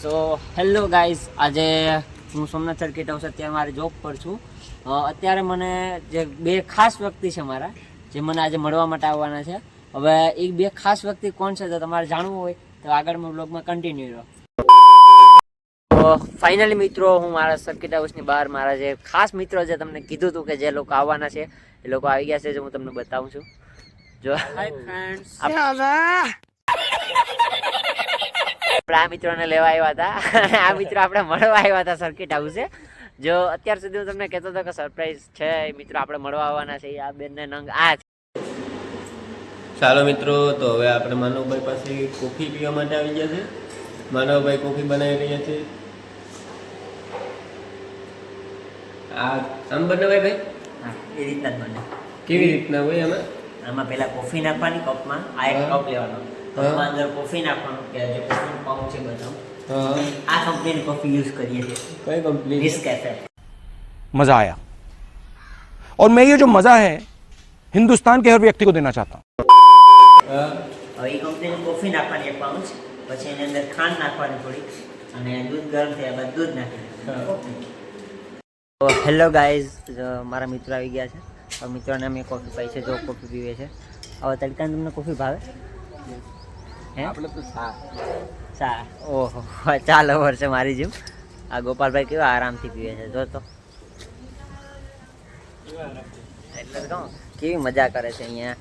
So hello guys આજે હું Somnath circuit house અત્યારે મારી જોબ પર છું. અત્યારે મને જે બે ખાસ વ્યક્તિ છે મારા જે મને આજે મળવા માટે આવવાના છે. હવે એ બે ખાસ વ્યક્તિ કોણ છે તો તમારે જાણવું હોય તો આગળના બ્લોગમાં કન્ટિન્યુ રહો. ફાઇનલી મિત્રો હું મારા સર્કિટ હાઉસની બહાર મારા જે ખાસ મિત્રો જે તમને કીધું હતું કે જે લોકો આવવાના છે એ લોકો આવી ગયા છે જે હું તમને બતાવું છું. જો હાય ફ્રેન્ડ્સ આપણે આ મિત્રોને લેવા આવ્યા હતા. આ મિત્રો આપણે મળવા આવ્યા હતા સર્કિટ હાઉસે જો અત્યાર સુધી હું તમને કહેતો હતો કે સરપ્રાઈઝ છે એ મિત્રો આપણે મળવા આવવાના છે આ બેનને નંગ આ છે. ચાલો મિત્રો તો હવે આપણે માનવભાઈ પાસે કોફી પીવા માટે આવી ગયા છે. માનવભાઈ કોફી બનાવી રહ્યા છે. આ આમ બનાવાય ભાઈ? હા, એ રીતના જ બને. કેવી રીતના હોય આમાં? આમાં પહેલા કોફી નાખવાની કપમાં આ એક હા. કપ લેવાનો હા. કપમાં અંદર કોફી નાખવાનું કે જે કોફીનું પંપ છે બતાવું હા આ કંપનીની કોફી યુઝ કરીએ છીએ કઈ કંપની નેસ્કેફે मजा आया और मैं ये जो मजा है हिंदुस्तान के हर व्यक्ति को देना चाहता हूँ હા હવે એ કંપનીની કોફી નાખવાની એક પાઉચ પછી એની અંદર ખાંડ નાખવાની થોડી અને દૂધ ગરમ થયા બાદ દૂધ નાખી દેવાનું હેલો ગાઈઝ મારા મિત્રો આવી ગયા છે હવે મિત્રોને અમે કોફી પાઈ છે જો કોફી પીવે છે. હવે તડકાને તમને કોફી ભાવે? હે? આપણે તો સા ઓહો ચાલો વર્ષે મારી જેમ. આ ગોપાલભાઈ કેવા આરામથી પીવે છે જો તો. એટલે કેવી મજા કરે છે અહીંયા.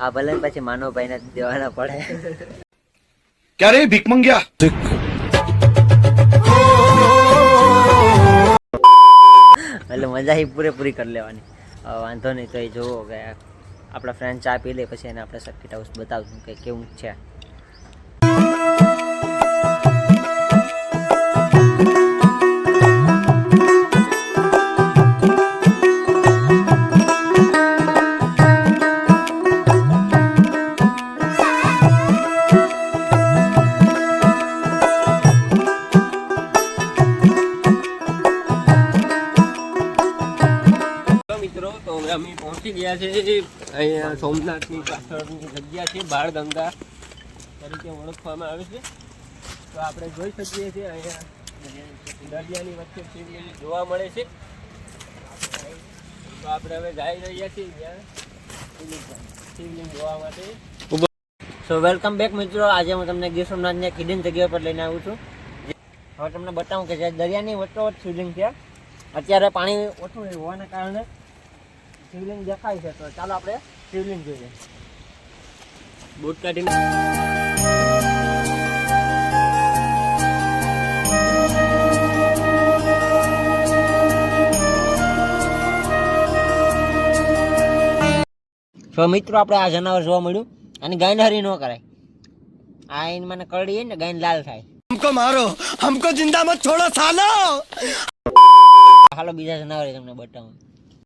આ ભલે પછી માનવભાઈને દેવાના પડે. ક્યારે ભીખ મંગ્યા? એટલે મજા એ પૂરેપૂરી કરી લેવાની. વાંધો નહીં, તો એ જોવો કે આપણા ફ્રેન્ડ ચા પી લે પછી એને આપણે સર્કિટ હાઉસ બતાવશું કે કેવું છે. અમે પહોંચી ગયા છે અહીંયા સોમનાથની પાછળની જગ્યા છે બાળ ગંગા તરીકે ઓળખવામાં આવે છે. તો આપણે જોઈ શકીએ છીએ અહીંયા દરિયાની વચ્ચે શિવલિંગ જોવા મળે છે. તો આપણે હવે જઈ રહ્યા છીએ ત્યાં શિવલિંગ- જોવા માટે. સો વેલકમ બેક મિત્રો. આજે હું તમને ગીર સોમનાથની એક જગ્યા પર લઈને આવું છું. હવે તમને બતાવું કે જે દરિયાની વચ્ચે શિવલિંગ છે. અત્યારે પાણી ઓછું હોવાના કારણે શિવલિંગ દેખાય છે તો ચાલો આપણે શિવલિંગ જોઈએ. બૂટ કાઢીને તો મિત્રો આપણે આ જનાવર જોવા મળ્યું. અને ગાયન હરી ન કરાય. આ એને મને કરડી ને ગાયને લાલ થાય. હમકો મારો હમકો જિંદા મત છોડો સાલો હાલો બીજા જનાવરે તમને બતાવું.